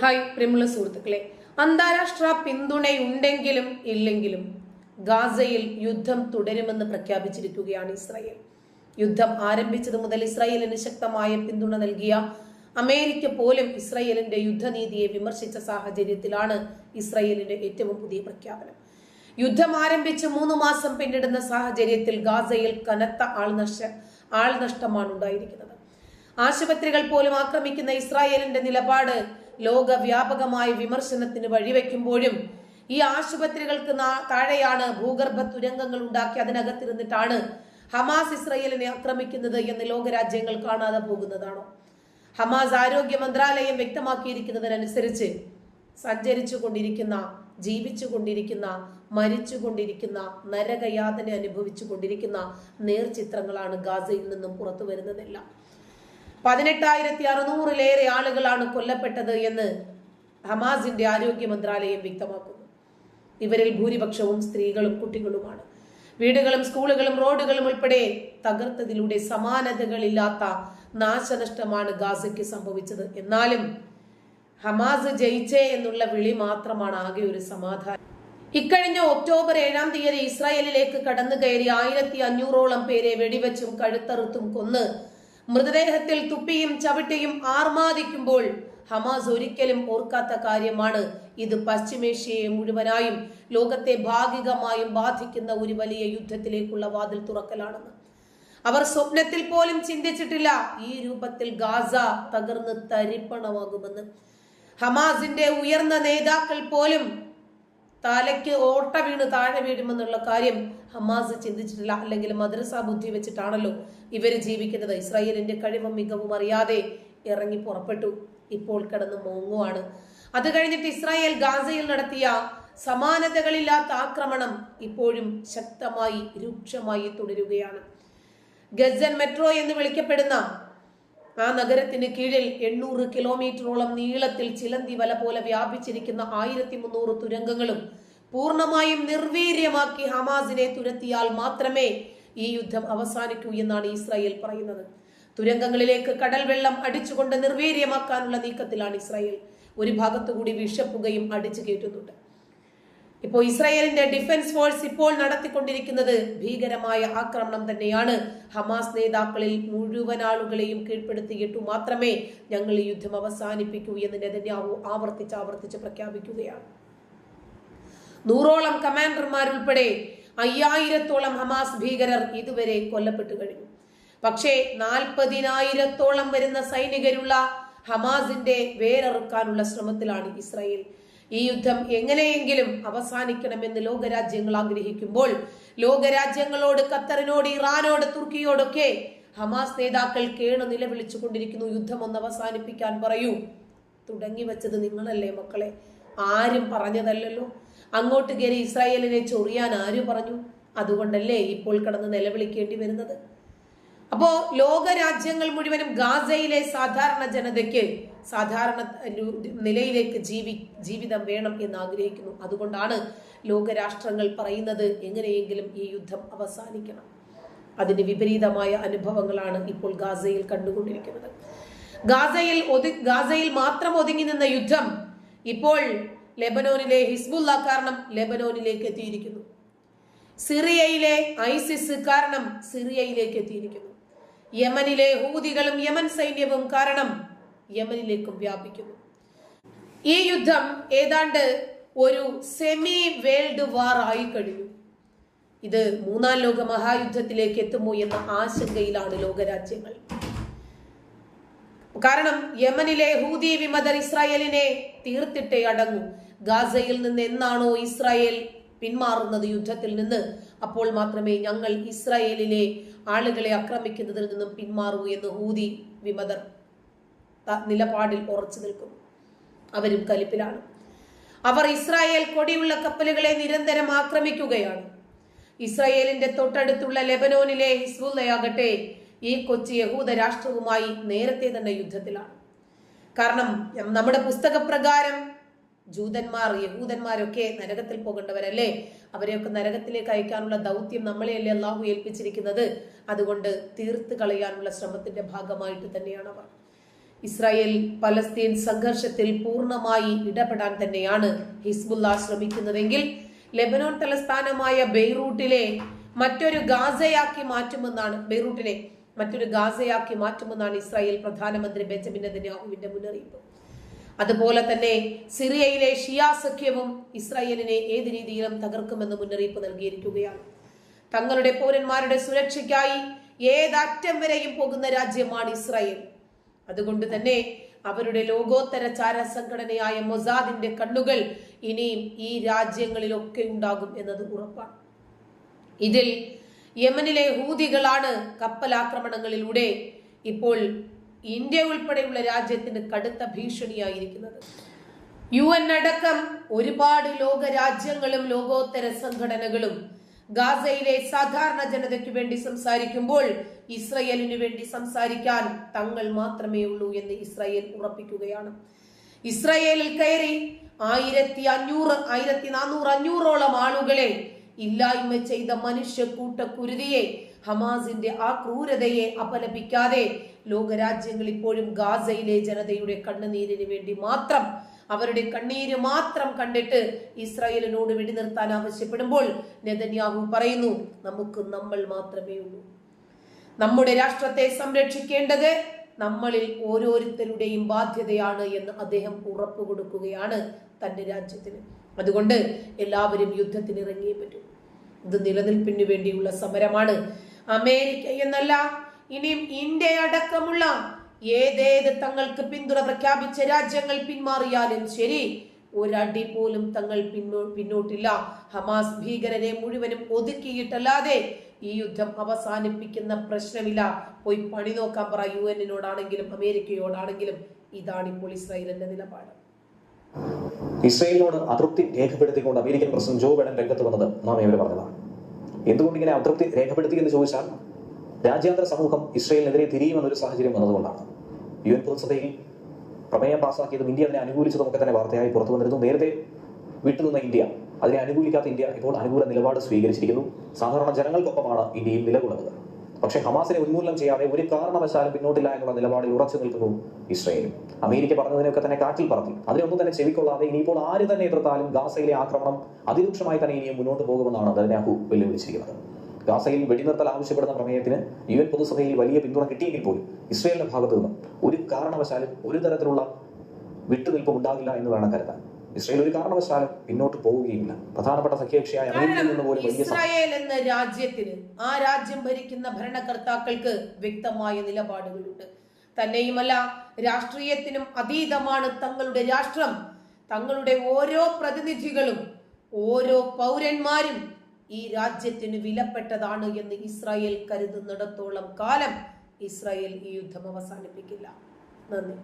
Hi പ്രിയമുള്ള സുഹൃത്തുക്കളെ. അന്താരാഷ്ട്ര പിന്തുണയുണ്ടെങ്കിലും ഇല്ലെങ്കിലും ഗാസയിൽ യുദ്ധം തുടരുമെന്ന് പ്രഖ്യാപിച്ചിരിക്കുകയാണ് ഇസ്രായേൽ. യുദ്ധം ആരംഭിച്ചത് മുതൽ ഇസ്രായേലിന് ശക്തമായ പിന്തുണ നൽകിയ അമേരിക്ക പോലും ഇസ്രായേലിന്റെ യുദ്ധനീതിയെ വിമർശിച്ച സാഹചര്യത്തിലാണ് ഇസ്രായേലിന്റെ ഏറ്റവും പുതിയ പ്രഖ്യാപനം. യുദ്ധം ആരംഭിച്ച് മൂന്ന് മാസം പിന്നിടുന്ന സാഹചര്യത്തിൽ ഗാസയിൽ കനത്ത ആൾനഷ്ട ആൾനഷ്ടമാണ് ഉണ്ടായിരിക്കുന്നത്. ആശുപത്രികൾ പോലും ആക്രമിക്കുന്ന ഇസ്രായേലിന്റെ നിലപാട് ലോകവ്യാപകമായ വിമർശനത്തിന് വഴിവെക്കുമ്പോഴും ഈ ആശുപത്രികൾക്ക് താഴെയാണ് ഭൂഗർഭ തുരങ്കങ്ങൾ ഉണ്ടാക്കി അതിനകത്തിരുന്നിട്ടാണ് ഹമാസ് ഇസ്രയേലിനെ ആക്രമിക്കുന്നത് എന്ന് ലോകരാജ്യങ്ങൾ കാണാതെ പോകുന്നതാണോ? ഹമാസ് ആരോഗ്യ മന്ത്രാലയം വ്യക്തമാക്കിയിരിക്കുന്നതിനനുസരിച്ച് സഞ്ചരിച്ചു കൊണ്ടിരിക്കുന്ന ജീവിച്ചു കൊണ്ടിരിക്കുന്ന മരിച്ചു കൊണ്ടിരിക്കുന്ന നരകയാതന അനുഭവിച്ചു കൊണ്ടിരിക്കുന്ന നേർചിത്രങ്ങളാണ് ഗാസയിൽ നിന്നും പുറത്തു വരുന്നതെല്ലാം പതിനെട്ടായിരത്തി അറുന്നൂറിലേറെ ആളുകളാണ് കൊല്ലപ്പെട്ടത് എന്ന് ഹമാസിന്റെ ആരോഗ്യ മന്ത്രാലയം വ്യക്തമാക്കുന്നു. ഇവരിൽ ഭൂരിപക്ഷവും സ്ത്രീകളും കുട്ടികളുമാണ്. വീടുകളും സ്കൂളുകളും റോഡുകളും ഉൾപ്പെടെ തകർത്തതിലൂടെ സമാനതകളില്ലാത്ത നാശനഷ്ടമാണ് ഗാസയ്ക്ക് സംഭവിച്ചത്. എന്നാലും ഹമാസ് ജയിച്ചേ എന്നുള്ള വിളി മാത്രമാണ് ആകെ ഒരു സമാധാനം. ഇക്കഴിഞ്ഞ ഒക്ടോബർ ഏഴാം തീയതി ഇസ്രായേലിലേക്ക് കടന്നു കയറി ആയിരത്തി അഞ്ഞൂറോളം പേരെ വെടിവെച്ചും കഴുത്തറുത്തും കൊന്ന് മൃതദേഹത്തിൽ തുപ്പിയും ചവിട്ടിയും ആർമാദിക്കുമ്പോൾ ഹമാസ് ഒരിക്കലും ഓർക്കാത്ത കാര്യമാണ്. ഇത് പശ്ചിമേഷ്യയെ മുഴുവനായും ലോകത്തെ ഭാഗികമായും ബാധിക്കുന്ന ഒരു വലിയ യുദ്ധത്തിലേക്കുള്ള വാതിൽ തുറക്കലാണെന്ന്. അവർ സ്വപ്നത്തിൽ പോലും ചിന്തിച്ചിട്ടില്ല ഈ രൂപത്തിൽ ഗാസ തകർന്ന് തരിപ്പണമാകുമെന്ന്. ഹമാസിന്റെ ഉയർന്ന നേതാക്കൾ പോലും തലയ്ക്ക് ഓട്ട വീണ് താഴെ വീഴുമെന്നുള്ള കാര്യം ഹമാസ് ചിന്തിച്ചിട്ടില്ല. അല്ലെങ്കിൽ മദ്രസ ബുദ്ധി വെച്ചിട്ടാണല്ലോ ഇവർ ജീവിക്കുന്നത്. ഇസ്രായേലിന്റെ കഴിവും മികവും അറിയാതെ ഇറങ്ങി പുറപ്പെട്ടു. ഇപ്പോൾ കിടന്ന് മോങ്ങുവാണ്. അത് കഴിഞ്ഞിട്ട് ഇസ്രായേൽ ഗാസയിൽ നടത്തിയ സമാനതകളില്ലാത്ത ആക്രമണം ഇപ്പോഴും ശക്തമായി രൂക്ഷമായി തുടരുകയാണ്. ഗസൻ മെട്രോ എന്ന് വിളിക്കപ്പെടുന്ന ആ നഗരത്തിന് കീഴിൽ എണ്ണൂറ് കിലോമീറ്ററോളം നീളത്തിൽ ചിലന്തി വല പോലെ വ്യാപിച്ചിരിക്കുന്ന ആയിരത്തി മുന്നൂറ് തുരങ്കങ്ങളും പൂർണമായും നിർവീര്യമാക്കി ഹമാസിനെ തുരത്തിയാൽ മാത്രമേ ഈ യുദ്ധം അവസാനിക്കൂ എന്നാണ് ഇസ്രായേൽ പറയുന്നത്. തുരങ്കങ്ങളിലേക്ക് കടൽ വെള്ളം അടിച്ചുകൊണ്ട് നിർവീര്യമാക്കാനുള്ള നീക്കത്തിലാണ് ഇസ്രായേൽ. ഒരു ഭാഗത്തുകൂടി വിഷപ്പുകയും അടിച്ചു കയറ്റുന്നുണ്ട്. ഇപ്പോൾ ഇസ്രായേലിന്റെ ഡിഫൻസ് ഫോഴ്സ് ഇപ്പോൾ നടത്തിക്കൊണ്ടിരിക്കുന്നത് ഭീകരമായ ആക്രമണം തന്നെയാണ്. ഹമാസ് നേതാക്കളിൽ മുഴുവൻ ആളുകളെയും കീഴ്പ്പെടുത്തിയിട്ടു മാത്രമേ ഞങ്ങൾ ഈ യുദ്ധം അവസാനിപ്പിക്കൂ എന്ന് നെതന്യാഹു ആവർത്തിച്ച് ആവർത്തിച്ച് പ്രഖ്യാപിക്കുകയാണ്. നൂറോളം കമാൻഡർമാരുൾപ്പെടെ അയ്യായിരത്തോളം ഹമാസ് ഭീകരർ ഇതുവരെ കൊല്ലപ്പെട്ടു കഴിഞ്ഞു. പക്ഷേ നാൽപ്പതിനായിരത്തോളം വരുന്ന സൈനികരുള്ള ഹമാസിന്റെ വേരറുക്കാനുള്ള ശ്രമത്തിലാണ് ഇസ്രായേൽ ഈ യുദ്ധം എങ്ങനെയെങ്കിലും അവസാനിക്കണമെന്ന് ലോകരാജ്യങ്ങൾ ആഗ്രഹിക്കുമ്പോൾ ലോകരാജ്യങ്ങളോട് ഖത്തറിനോട് ഇറാനോട് തുർക്കിയോടൊക്കെ ഹമാസ് നേതാക്കൾ കേണു നിലവിളിച്ചു കൊണ്ടിരിക്കുന്നു യുദ്ധം ഒന്ന് അവസാനിപ്പിക്കാൻ പറയൂ. തുടങ്ങി വെച്ചത് നിങ്ങളല്ലേ മക്കളെ? ആരും പറഞ്ഞതല്ലല്ലോ. അങ്ങോട്ട് കയറി ഇസ്രായേലിനെ ചൊറിയാൻ ആര് പറഞ്ഞു? അതുകൊണ്ടല്ലേ ഇപ്പോൾ കടന്ന് നിലവിളിക്കേണ്ടി വരുന്നത്? അപ്പോ ലോകരാജ്യങ്ങൾ മുഴുവനും ഗാസയിലെ സാധാരണ ജനതയ്ക്ക് സാധാരണ നിലയിലേക്ക് ജീവി ജീവിതം വേണം എന്ന് ആഗ്രഹിക്കുന്നു അതുകൊണ്ടാണ് ലോകരാഷ്ട്രങ്ങൾ പറയുന്നത് എങ്ങനെയെങ്കിലും ഈ യുദ്ധം അവസാനിക്കണം. അതിന് വിപരീതമായ അനുഭവങ്ങളാണ് ഇപ്പോൾ ഗാസയിൽ കണ്ടുകൊണ്ടിരിക്കുന്നത്. ഗാസയിൽ ഒതു ഗാസയിൽ മാത്രം ഒതുങ്ങി നിന്ന യുദ്ധം ഇപ്പോൾ ലെബനോനിലെ ഹിസ്ബുല്ല കാരണം ലെബനോനിലേക്ക് എത്തിയിരിക്കുന്നു. സിറിയയിലെ ഐസിസ് കാരണം സിറിയയിലേക്ക് എത്തിയിരിക്കുന്നു. യമനിലെ ഹൂതികളും യമൻ സൈന്യവും കാരണം യമനിലേക്കും വ്യാപിക്കുന്നു. ഈ യുദ്ധം ഏതാണ്ട് ഒരു സെമി വേൾഡ് വാർ ആയി കഴിഞ്ഞു. ഇത് മൂന്നാം ലോക മഹായുദ്ധത്തിലേക്ക് എത്തുമോ എന്ന ആശങ്കയിലാണ് ലോകരാജ്യങ്ങൾ. കാരണം യമനിലെ ഹൂതി വിമതർ ഇസ്രായേലിനെ തീർത്തിട്ടേ അടങ്ങൂ. ഗാസയിൽ നിന്ന് എന്നാണോ ഇസ്രായേൽ പിന്മാറുന്നത് യുദ്ധത്തിൽ നിന്ന്? അപ്പോൾ മാത്രമേ ഞങ്ങൾ ഇസ്രായേലിലെ ആളുകളെ ആക്രമിക്കുന്നതിൽ നിന്നും പിന്മാറൂ എന്ന് ഹൂതി വിമതർ നിലപാടിൽ ഉറച്ചു നിൽക്കും. അവരും കലിപ്പിലാണ്. അവർ ഇസ്രായേൽ കൊടിയുള്ള കപ്പലുകളെ നിരന്തരം ആക്രമിക്കുകയാണ്. ഇസ്രായേലിന്റെ തൊട്ടടുത്തുള്ള ലെബനോനിലെ ഹിസ്ബുല്ലയാകട്ടെ ഈ കൊച്ചി യഹൂദ രാഷ്ട്രവുമായി നേരത്തെ തന്നെ യുദ്ധത്തിലാണ്. കാരണം നമ്മുടെ പുസ്തകപ്രകാരം ജൂതന്മാർ യഹൂദന്മാരൊക്കെ നരകത്തിൽ പോകേണ്ടവരല്ലേ? അവരെയൊക്കെ നരകത്തിലേക്ക് അയക്കാനുള്ള ദൗത്യം നമ്മളെയല്ലേ അള്ളാഹു ഏൽപ്പിച്ചിരിക്കുന്നത്? അതുകൊണ്ട് തീർത്ത് കളയാനുള്ള ശ്രമത്തിന്റെ ഭാഗമായിട്ട് തന്നെയാണ് അവർ. ഇസ്രായേൽ പലസ്തീൻ സംഘർഷത്തിൽ പൂർണമായി ഇടപെടാൻ തന്നെയാണ് ഹിസ്ബുല്ല ശ്രമിക്കുന്നതെങ്കിൽ ലെബനോൺ തലസ്ഥാനമായ ബെയ്റൂട്ടിലെ മറ്റൊരു ഗാസയാക്കി മാറ്റുമെന്നാണ് ബെയ്റൂട്ടിനെ മറ്റൊരു ഗാസയാക്കി മാറ്റുമെന്നാണ് ഇസ്രായേൽ പ്രധാനമന്ത്രി ബെഞ്ചമിൻ നെതന്യാഹുവിന്റെ മുന്നറിയിപ്പ്. അതുപോലെ തന്നെ സിറിയയിലെ ഷിയാ സഖ്യവും ഇസ്രായേലിനെ ഏത് രീതിയിലും തകർക്കുമെന്ന് മുന്നറിയിപ്പ് നൽകിയിരിക്കുകയാണ്. തങ്ങളുടെ പൗരന്മാരുടെ സുരക്ഷയ്ക്കായി ഏതറ്റം വരെയും പോകുന്ന രാജ്യമാണ് ഇസ്രായേൽ. അതുകൊണ്ട് തന്നെ അവരുടെ ലോകോത്തര ചാര സംഘടനയായ മൊസാദിന്റെ കണ്ണുകൾ ഇനിയും ഈ രാജ്യങ്ങളിലൊക്കെ ഉണ്ടാകും എന്നത് ഉറപ്പാണ്. ഇതിൽ യമനിലെ ഹൂതികളാണ് കപ്പലാക്രമണങ്ങളിലൂടെ ഇപ്പോൾ ഇന്ത്യ ഉൾപ്പെടെയുള്ള രാജ്യത്തിന് കടുത്ത ഭീഷണിയായിരിക്കുന്നത്. യു എൻ അടക്കം ഒരുപാട് ലോക രാജ്യങ്ങളും ലോകോത്തര സംഘടനകളും ഗാസയിലെ സാധാരണ ജനതയ്ക്ക് വേണ്ടി സംസാരിക്കുമ്പോൾ ഇസ്രയേലിനു വേണ്ടി സംസാരിക്കാൻ തങ്ങൾ മാത്രമേ ഉള്ളൂ എന്ന് ഇസ്രയേൽ ഉറപ്പിക്കുകയാണ്. ഇസ്രയേലിൽ കയറി ആയിരത്തി അഞ്ഞൂറ് ആയിരത്തി നാനൂറ് അഞ്ഞൂറോളം ആളുകളെ ഇല്ലായ്മ ചെയ്ത മനുഷ്യ കൂട്ടക്കുരുതിയെ ഹമാസിന്റെ ആ ക്രൂരതയെ അപലപിക്കാതെ ലോകരാജ്യങ്ങൾ ഇപ്പോഴും ഗാസയിലെ ജനതയുടെ കണ്ണുനീരിന് വേണ്ടി മാത്രം അവരുടെ കണ്ണീര് മാത്രം കണ്ടിട്ട് ഇസ്രായേലിനോട് വെടിനിർത്താൻ ആവശ്യപ്പെടുമ്പോൾ നെതന്യാഹു പറയുന്നു നമുക്ക് നമ്മൾ മാത്രമേ ഉള്ളൂ. നമ്മുടെ രാഷ്ട്രത്തെ സംരക്ഷിക്കേണ്ടത് നമ്മളിൽ ഓരോരുത്തരുടെയും ബാധ്യതയാണ് എന്ന് അദ്ദേഹം ഉറപ്പു കൊടുക്കുകയാണ് തന്റെ രാജ്യത്തിന്. അതുകൊണ്ട് എല്ലാവരും യുദ്ധത്തിന് ഇറങ്ങിയേ പറ്റൂ. ഇത് നിലനിൽപ്പിന് വേണ്ടിയുള്ള സമരമാണ്. അമേരിക്ക എന്നല്ല ഇനിയും ഇന്ത്യ അടക്കമുള്ള ഏതേത് തങ്ങൾക്ക് പിന്തുണ പ്രഖ്യാപിച്ച രാജ്യങ്ങൾ പിന്മാറിയാലും ശരി ഒരടി പോലും തങ്ങൾ പിന്നോ പിന്നോട്ടില്ല. ഹമാസ് ഭീകരരെ മുഴുവനും ഒതുക്കിയിട്ടല്ലാതെ ഈ യുദ്ധം അവസാനിപ്പിക്കുന്ന പ്രശ്നമില്ല. പോയി പണി നോക്കാൻ പറ യു എന്നിനോടാണെങ്കിലും അമേരിക്കയോടാണെങ്കിലും. ഇതാണ് ഇപ്പോൾ ഇസ്രായേലിന്റെ നിലപാട്. ഇസ്രയേലിനോട് അതൃപ്തി രേഖപ്പെടുത്തിക്കൊണ്ട് അമേരിക്കൻ പ്രസിഡന്റ് ജോ ബൈഡൻ രംഗത്ത് വന്നത് നാം ഏവരും പറഞ്ഞതാണ് എന്തുകൊണ്ട് ഇങ്ങനെ അതൃപ്തി രേഖപ്പെടുത്തി എന്ന് ചോദിച്ചാൽ രാജ്യാന്തര സമൂഹം ഇസ്രയേലിനെതിരെ തിരിയുമെന്നൊരു സാഹചര്യം വന്നതുകൊണ്ടാണ്. യു എൻ പൊതുസഭയിൽ പ്രമേയം പാസാക്കിയതും ഇന്ത്യ അതിനെ അനുകൂലിച്ചതും ഒക്കെ തന്നെ വാർത്തയായി പുറത്തു വന്നിരുന്നു. നേരത്തെ വിട്ടുനിന്ന ഇന്ത്യ അതിനെ അനുകൂലിക്കാത്ത ഇന്ത്യ ഇപ്പോൾ അനുകൂല നിലപാട് സ്വീകരിച്ചിരിക്കുന്നു. സാധാരണ ജനങ്ങൾക്കൊപ്പമാണ് ഇന്ത്യയിൽ നിലകൊള്ളുന്നത്. പക്ഷേ ഹമാസിനെ ഉന്മൂലനം ചെയ്യാതെ ഒരു കാരണവശാലും പിന്നോട്ടില്ല എന്നുള്ള നിലപാടിൽ ഉറച്ചു നിൽക്കുന്നു ഇസ്രയേലും. അമേരിക്ക പറഞ്ഞതിനൊക്കെ തന്നെ കാറ്റിൽ പറത്തി. അതിനൊന്നും തന്നെ ചെവിക്കൊള്ളാതെ ഇനിയിപ്പോൾ ആര് തന്നെ എതിർത്താലും ഗാസയിലെ ആക്രമണം അതിരൂക്ഷമായി തന്നെ ഇനിയും മുന്നോട്ട് പോകുമെന്നാണ് നെതന്യാഹു വെല്ലുവിളിച്ചിരിക്കുന്നത്. ഗാസയിൽ വെടിനിർത്തൽ ആവശ്യപ്പെടുന്ന പ്രമേയത്തിന് യു എൻ പൊതുസഭയിൽ വലിയ പിന്തുണ കിട്ടിയെങ്കിൽ പോലും ഇസ്രയേലിന്റെ ഭാഗത്തു നിന്ന് ഒരു കാരണവശാലും ഒരു തരത്തിലുള്ള വിട്ടുനിൽപ്പ് ഉണ്ടാകില്ല എന്ന് വേണം കരുതാൻ. ഇസ്രയേൽ ഒരു കാരണവശാലും പിന്നോട്ട് പോവുകയില്ല. പ്രധാനപ്പെട്ട സഖ്യകക്ഷിയായ അമേരിക്കയിൽ നിന്ന് പോലും വലിയ ഇസ്രായേൽ എന്ന രാജ്യത്തിന് ആ രാജ്യം ഭരിക്കുന്ന ഭരണകർത്താക്കൾക്ക് വ്യക്തമായ നിലപാടുകളുണ്ട്. തന്നെയുമല്ല രാഷ്ട്രീയത്തിനും അതീതമാണ് തങ്ങളുടെ രാഷ്ട്രം. തങ്ങളുടെ ഓരോ പ്രതിനിധികളും ഓരോ പൗരന്മാരും ഈ രാജ്യത്തിന് വിലപ്പെട്ടതാണ് എന്ന് ഇസ്രായേൽ കരുതുന്നിടത്തോളം കാലം ഇസ്രായേൽ ഈ യുദ്ധം അവസാനിപ്പിക്കില്ല. നന്ദി.